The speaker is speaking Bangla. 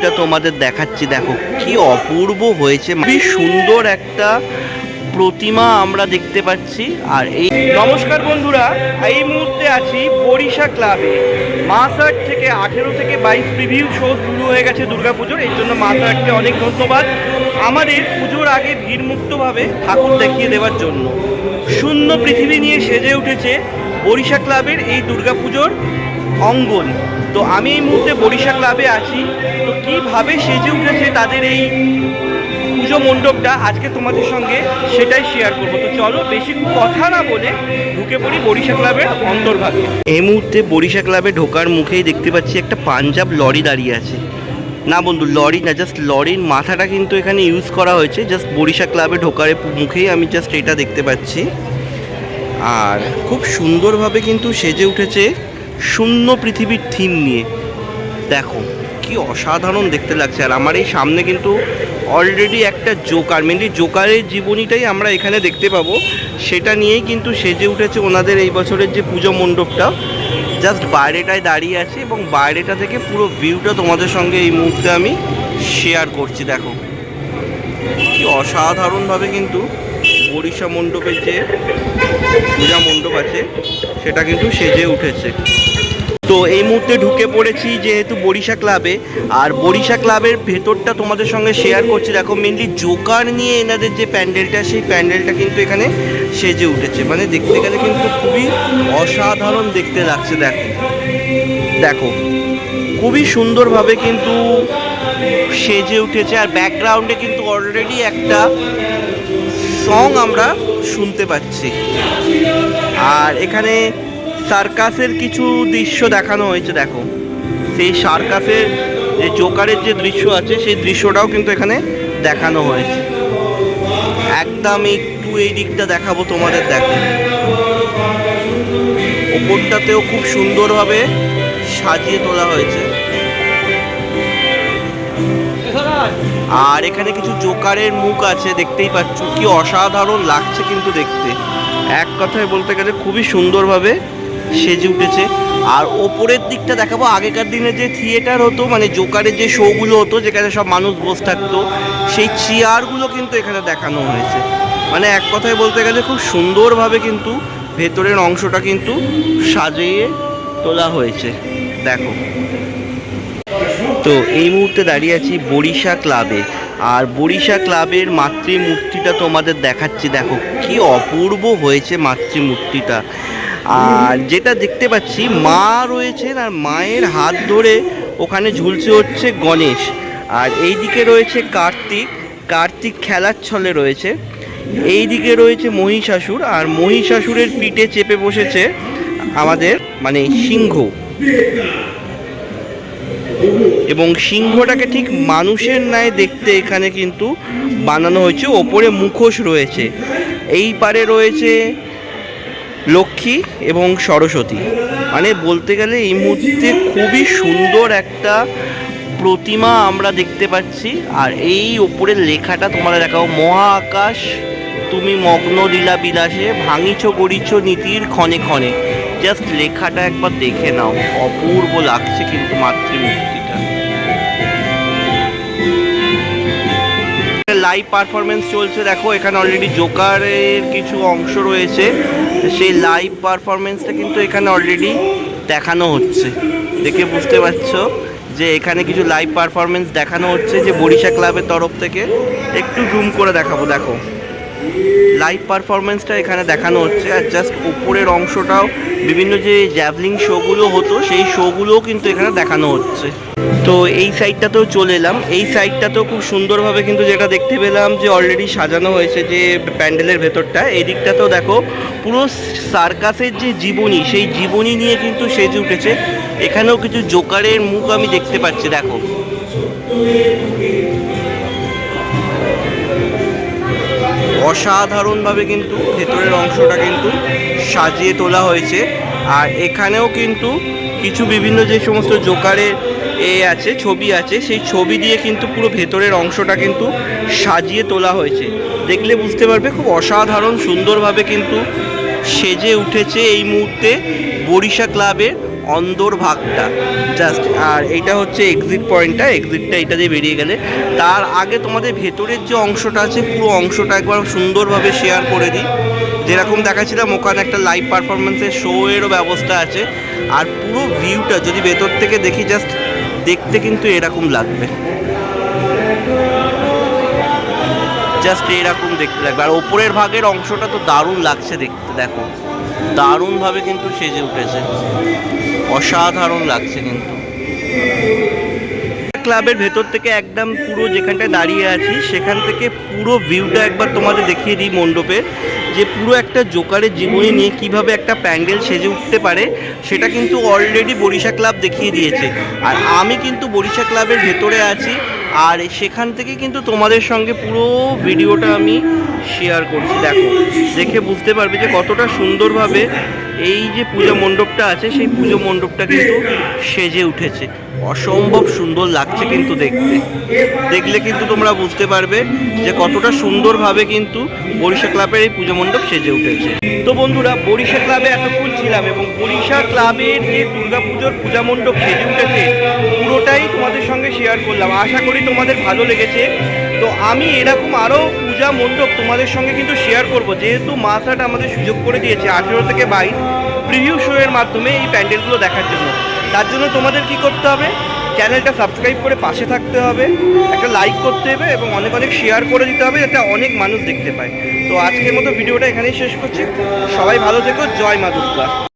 মূর্তিটা তোমাদের দেখাচ্ছি, দেখো কি অপূর্ব হয়েছে, খুবই সুন্দর একটা প্রতিমা আমরা দেখতে পাচ্ছি, আর এই নমস্কার বন্ধুরা, এই মুহূর্তে আছি বরিশা ক্লাবে। মাসাট থেকে আঠেরো থেকে বাইশ প্রিভিউ শো শুরু হয়ে গেছে দুর্গাপুজোর এই জন্য মাসাটকে অনেক ধন্যবাদ। আমাদের পুজোর আগে ভিড়মুক্তভাবে ঠাকুর দেখিয়ে দেওয়ার জন্য। শূন্য পৃথিবী নিয়ে সেজে উঠেছে বরিশা ক্লাবের এই দুর্গাপুজোর অঙ্গন। তো আমি এই মুহূর্তে বরিশা ক্লাবে আছি। তো কীভাবে সেজে উঠেছে তাদের এই পুজো মণ্ডপটা আজকে তোমাদের সঙ্গে সেটাই শেয়ার করব। তো চলো বেশি কথা না বলে ঢুকে পড়ি বরিশা ক্লাবের অন্তর্ভাগে। এই মুহূর্তে বরিশা ক্লাবে ঢোকার মুখেই দেখতে পাচ্ছি একটা পাঞ্জাব লরি দাঁড়িয়ে আছে। না বন্ধু, লরি না জাস্ট লরির মাথাটা কিন্তু এখানে ইউজ করা হয়েছে। জাস্ট বরিশা ক্লাবে ঢোকার মুখেই আমি জাস্ট এটা দেখতে পাচ্ছি। আর খুব সুন্দরভাবে কিন্তু সেজে উঠেছে শূন্য পৃথিবীর থিম নিয়ে। দেখো কি অসাধারণ দেখতে লাগছে। আর আমার এই সামনে কিন্তু অলরেডি একটা জোকার মেনলি জোকারের জীবনীটাই আমরা এখানে দেখতে পাবো। সেটা নিয়েই কিন্তু সেজে উঠেছে ওনাদের এই বছরের যে পুজো মণ্ডপটা। জাস্ট বাইরেটায় দাঁড়িয়ে আছে এবং বাইরেটা থেকে পুরো ভিউটা তোমাদের সঙ্গে এই মুহূর্তে আমি শেয়ার করছি, দেখো। কি অসাধারণভাবে কিন্তু বরিশা মণ্ডপের যে পূজা মণ্ডপ আছে, সেটা কিন্তু সেজে উঠেছে। তো এই মুহূর্তে ঢুকে পড়েছি যেহেতু বরিশা ক্লাবে আর বরিশা ক্লাবের ভেতরটা তোমাদের সঙ্গে শেয়ার করছি। দেখো মেনলি জোকার নিয়ে এনাদের যে প্যান্ডেলটা, সেই প্যান্ডেলটা কিন্তু এখানে সেজে উঠেছে। মানে দেখতে গেলে কিন্তু খুবই অসাধারণ দেখতে লাগছে, দেখো। দেখো, খুবই সুন্দরভাবে কিন্তু সেজে উঠেছে। আর ব্যাকগ্রাউন্ডে কিন্তু অলরেডি একটা সং আমরা শুনতে পাচ্ছি। আর এখানে সার্কাসের কিছু দৃশ্য দেখানো হয়েছে, দেখো। সেই সার্কাসের যে জোকারের যে দৃশ্য আছে, সেই দৃশ্যটাও কিন্তু এখানে দেখানো হয়েছে। একদম একটু এই দিকটা দেখাবো তোমাদের, দেখো। ওপরটাতেও খুব সুন্দরভাবে সাজিয়ে তোলা হয়েছে। আর এখানে কিছু জোকারের মুখ আছে, দেখতেই পাচ্ছ। কি অসাধারণ লাগছে কিন্তু দেখতে। এক কথায় বলতে গেলে খুবই সুন্দরভাবে সেজে উঠেছে। আর ওপরের দিকটা দেখাবো, আগেকার দিনে যে থিয়েটার হতো মানে জোকারের যে শোগুলো হতো, যেখানে সব মানুষ বসে থাকতো, সেই চেয়ারগুলো কিন্তু এখানে দেখানো হয়েছে। মানে এক কথায় বলতে গেলে খুব সুন্দরভাবে কিন্তু ভেতরের অংশটা কিন্তু সাজিয়ে তোলা হয়েছে। দেখো। তো এই মুহূর্তে দাঁড়িয়ে আছি বরিশা ক্লাবে। আর বরিশা ক্লাবের মাতৃমূর্তিটা তোমাদের দেখাচ্ছি। দেখো, কি অপূর্ব হয়েছে মাতৃমূর্তিটা। আর যেটা দেখতে পাচ্ছি, মা রয়েছেন আর মায়ের হাত ধরে ওখানে ঝুলছে হচ্ছে গণেশ। আর এই দিকে রয়েছে কার্তিক কার্তিক খেলার ছলে রয়েছে। এই দিকে রয়েছে মহিষাসুর আর মহিষাসুরের পিঠে চেপে বসেছে আমাদের মানে সিংহ। এবং সিংহটাকে ঠিক মানুষের ন্যায় দেখতে এখানে কিন্তু বানানো হয়েছে। ওপরে মুখোশ রয়েছে। এই পারে রয়েছে লক্ষ্মী এবং সরস্বতী। মানে বলতে গেলে এই মুহূর্তে খুবই সুন্দর একটা প্রতিমা আমরা দেখতে পাচ্ছি। আর এই ওপরের লেখাটা তোমরা দেখাও মহা আকাশ তুমি মগ্ন লীলা বিলাসে, ভাঙিছ গড়িছ নীতির ক্ষণে ক্ষণে। জাস্ট লেখাটা একবার দেখে নাও, অপূর্ব লাগছে কিন্তু মাতৃমূর্তিটা লাইভ পারফরমেন্স চলছে। দেখো, এখানে অলরেডি জোকারের কিছু অংশ রয়েছে। সেই লাইভ পারফরমেন্সটা কিন্তু এখানে অলরেডি দেখানো হচ্ছে। দেখে বুঝতে পারছ যে এখানে কিছু লাইভ পারফরমেন্স দেখানো হচ্ছে যে বরিশা ক্লাবের তরফ থেকে। একটু জুম করে দেখাবো, দেখো। লাইভ পারফরমেন্সটা এখানে দেখানো হচ্ছে আর জাস্ট উপরের অংশটাও বিভিন্ন যে জ্যাভলিং শোগুলো হতো, সেই শোগুলোও কিন্তু এখানে দেখানো হচ্ছে। তো এই সাইডটাতেও চলে এলাম। এই সাইডটাতেও খুব সুন্দরভাবে কিন্তু যেটা দেখতে পেলাম যে অলরেডি সাজানো হয়েছে যে প্যান্ডেলের ভেতরটা এই দিকটাতেও দেখো পুরো সার্কাসের যে জীবনী, সেই জীবনী নিয়ে কিন্তু সেজে উঠেছে। এখানেও কিছু জোকারের মুখ আমি দেখতে পাচ্ছি, দেখো। অসাধারণভাবে কিন্তু ভেতরের অংশটা কিন্তু সাজিয়ে তোলা হয়েছে। আর এখানেও কিন্তু কিছু বিভিন্ন যে সমস্ত জোকারের এ আছে, ছবি আছে, সেই ছবি দিয়ে কিন্তু পুরো ভেতরের অংশটা কিন্তু সাজিয়ে তোলা হয়েছে। দেখলে বুঝতে পারবে খুব অসাধারণ সুন্দরভাবে কিন্তু সেজে উঠেছে এই মুহূর্তে বরিশা ক্লাবের অন্দর ভাগটা জাস্ট আর এইটা হচ্ছে এক্সিট পয়েন্টটা এক্সিটটা এটা দিয়ে বেরিয়ে গেলে। তার আগে তোমাদের ভেতরের যে অংশটা আছে, পুরো অংশটা একবার সুন্দরভাবে শেয়ার করে দিই। যেরকম দেখাচ্ছিলাম, ওখানে একটা লাইভ পারফরমেন্সের শো এরও ব্যবস্থা আছে। আর পুরো ভিউটা যদি ভেতর থেকে দেখি জাস্ট দেখতে কিন্তু এরকম লাগবে। জাস্ট এরকম দেখতে লাগবে। আর ওপরের ভাগের অংশটা তো দারুণ লাগছে দেখতে, দেখো। দারুণভাবে কিন্তু সেজে উঠেছে। অসাধারণ লাগছে কিন্তু। ক্লাবের ভেতর থেকে একদম পুরো যেখানটায় দাঁড়িয়ে আছি, সেখান থেকে পুরো ভিউটা একবার তোমাদের দেখিয়ে দিই মণ্ডপের যে পুরো একটা জোকারের জীবনী নিয়ে কীভাবে একটা প্যান্ডেল সেজে উঠতে পারে, সেটা কিন্তু অলরেডি বরিশা ক্লাব দেখিয়ে দিয়েছে। আর আমি কিন্তু বরিশা ক্লাবের ভেতরে আছি, আর সেখান থেকে কিন্তু তোমাদের সঙ্গে পুরো ভিডিওটা আমি শেয়ার করছি, দেখো। দেখে বুঝতে পারবে যে কতটা সুন্দরভাবে এই যে পুজো মণ্ডপটা আছে, সেই পুজো মণ্ডপটা কিন্তু সেজে উঠেছে। অসম্ভব সুন্দর লাগছে কিন্তু দেখতে। দেখলে কিন্তু তোমরা বুঝতে পারবে যে কতটা সুন্দরভাবে কিন্তু বরিশা ক্লাবের এই পুজো মণ্ডপ সেজে উঠেছে। তো বন্ধুরা, বরিশা ক্লাবে এতক্ষণ ছিলাম এবং বরিশা ক্লাবের যে দুর্গাপুজোর পূজা মণ্ডপ সেজে উঠেছে, পুরোটাই তোমাদের সঙ্গে শেয়ার করলাম। আশা করি তোমাদের ভালো লেগেছে। তো আমি এরকম আরও পূজা মণ্ডপ তোমাদের সঙ্গে কিন্তু শেয়ার করব। যেহেতু মাসাট আমাদের সুযোগ করে দিয়েছে আঠেরো থেকে বাইশ প্রিভিউ শো এর মাধ্যমে এই প্যান্ডেলগুলো দেখার জন্য। তার জন্য তোমাদের কি করতে হবে? চ্যানেলটা সাবস্ক্রাইব করে পাশে থাকতে হবে, একটা লাইক করতে হবে এবং অনেক অনেক শেয়ার করে দিতে হবে যাতে অনেক মানুষ দেখতে পায়। তো আজকের মতো ভিডিওটা এখানেই শেষ করছি। সবাই ভালো থেকো। জয় মা দুর্গা।